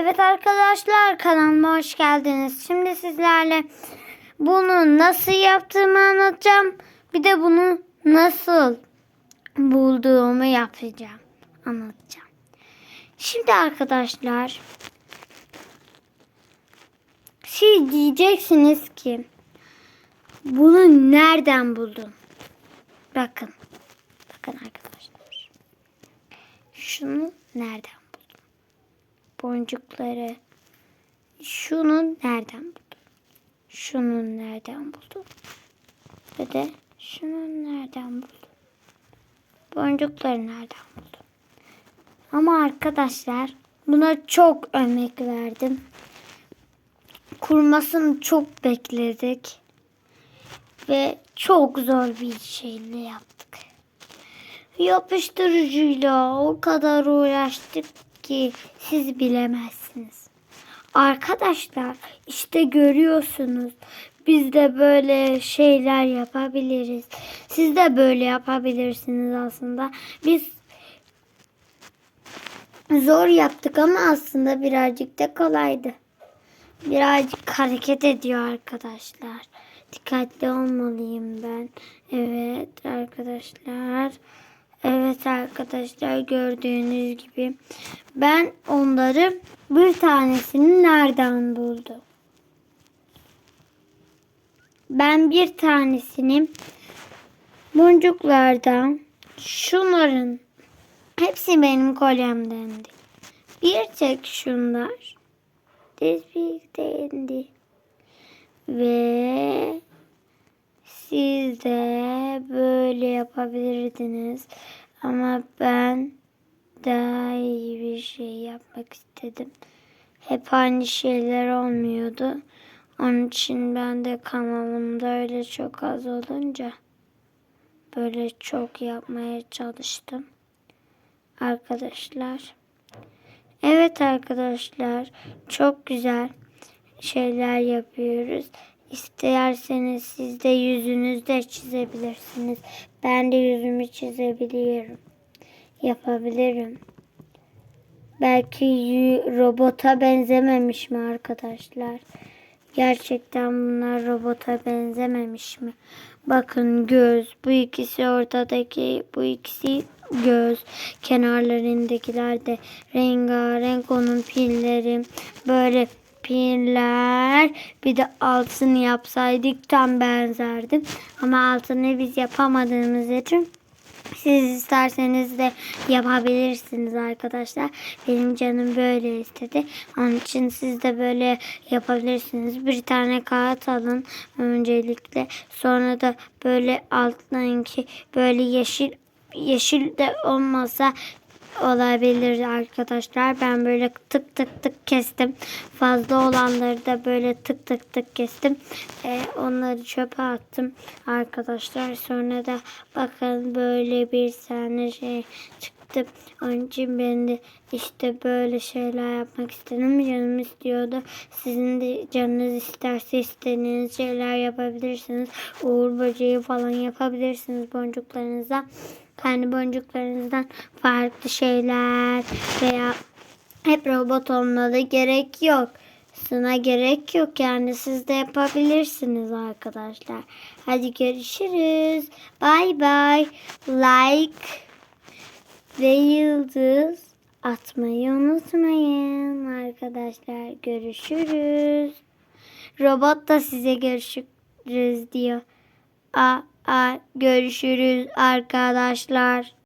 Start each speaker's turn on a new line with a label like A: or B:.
A: Evet arkadaşlar kanalıma hoş geldiniz. Şimdi sizlerle bunu nasıl yaptığımı anlatacağım. Bir de bunu nasıl bulduğumu yapacağım. Anlatacağım. Şimdi arkadaşlar siz diyeceksiniz ki bunu nereden buldun? Bakın. Bakın arkadaşlar. Şunu nereden? Boncukları. Şunu nereden buldum? Şunu nereden buldum? Ve de şunu nereden buldum? Boncukları nereden buldum? Ama arkadaşlar buna çok emek verdim. Kurmasını çok bekledik. Ve çok zor bir şeyle yaptık. Yapıştırıcıyla o kadar uğraştık ki siz bilemezsiniz. Arkadaşlar işte görüyorsunuz. Biz de böyle şeyler yapabiliriz. Siz de böyle yapabilirsiniz aslında. Biz zor yaptık ama aslında birazcık da kolaydı. Birazcık hareket ediyor arkadaşlar. Dikkatli olmalıyım ben. Evet arkadaşlar. Evet arkadaşlar gördüğünüz gibi ben onları bir tanesini nereden buldum? Ben bir tanesini boncuklardan şunların hepsi benim kolyemdendi. Bir tek şunlar tespittendi. Ve siz de böyle yapabilirdiniz. Ama ben daha iyi bir şey yapmak istedim. Hep aynı şeyler olmuyordu. Onun için ben de kanalımda öyle çok az olunca böyle çok yapmaya çalıştım. Arkadaşlar. Evet arkadaşlar çok güzel şeyler yapıyoruz. İsterseniz siz de yüzünüzde çizebilirsiniz. Ben de yüzümü çizebiliyorum. Yapabilirim. Belki robota benzememiş mi arkadaşlar? Gerçekten bunlar robota benzememiş mi? Bakın göz. Bu ikisi ortadaki. Bu ikisi göz. Kenarlarındakiler de rengarenk onun pilleri. Böyle piller. Bir de altını yapsaydık tam benzerdi. Ama altını biz yapamadığımız için siz isterseniz de yapabilirsiniz arkadaşlar. Benim canım böyle istedi. Onun için siz de böyle yapabilirsiniz. Bir tane kağıt alın öncelikle. Sonra da böyle altlarınki böyle yeşil yeşil de olmasa olabilir arkadaşlar. Ben böyle tık tık tık kestim. Fazla olanları da böyle tık tık tık kestim. Ee, onları çöpe attım arkadaşlar. Sonra da bakın böyle bir tane şey çıktı. Onun için ben de işte böyle şeyler yapmak istedim. Canım istiyordu. Sizin de canınız isterse istediğiniz şeyler yapabilirsiniz. Uğur böceği falan yapabilirsiniz boncuklarınıza kendi boncuklarınızdan farklı şeyler veya hep robot olmalı gerek yok. Sına gerek yok yani siz de yapabilirsiniz arkadaşlar. Hadi görüşürüz. Bye bye. Like ve yıldız atmayı unutmayın arkadaşlar. Görüşürüz. Robot da size görüşürüz diyor. A görüşürüz arkadaşlar.